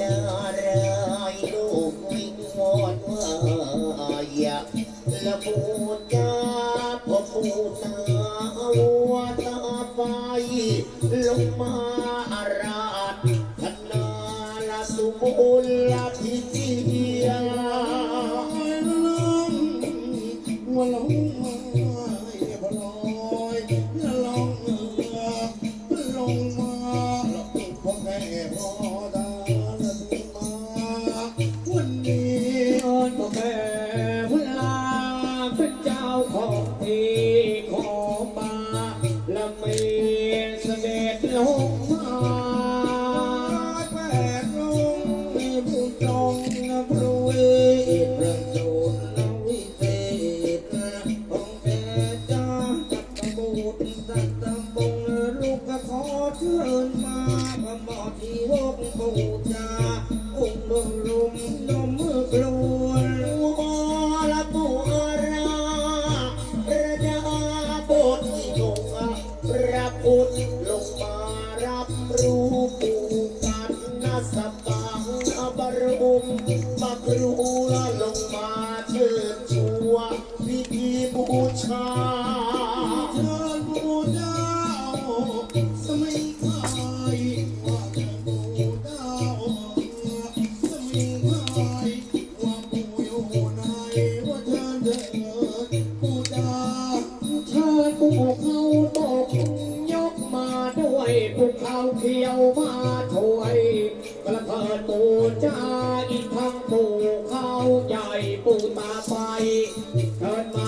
นารายลูกวงวอนว่าอย่าละพูดจาพอพูดตาวัวตาไปลงมาอาราธนาลาสุบุลลาพิจิยาลงมาลงม Oh. กูดาเธอถูเขาตกยกมาด้วยภูเขาเขียวมาถวยเพิดปูจ้าอีกทั้งถูเขาใหญ่ปูตาไปเดินมา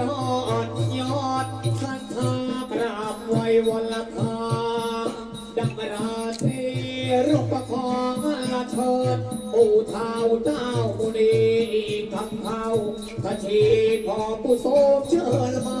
รอดยอดสัาถาปราบไว้วัลคาดังราตรีรูปพองละเชิดอูเท้าเจ้าบุรีคำเท้าขชีพอผู้โสมเชิญมา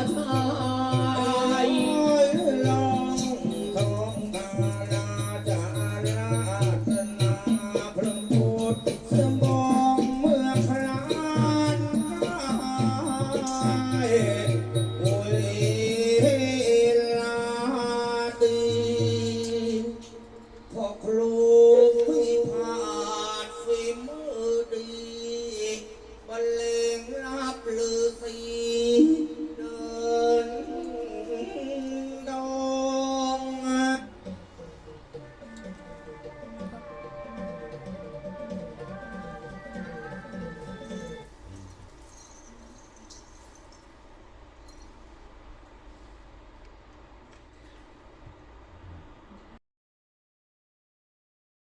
Hello.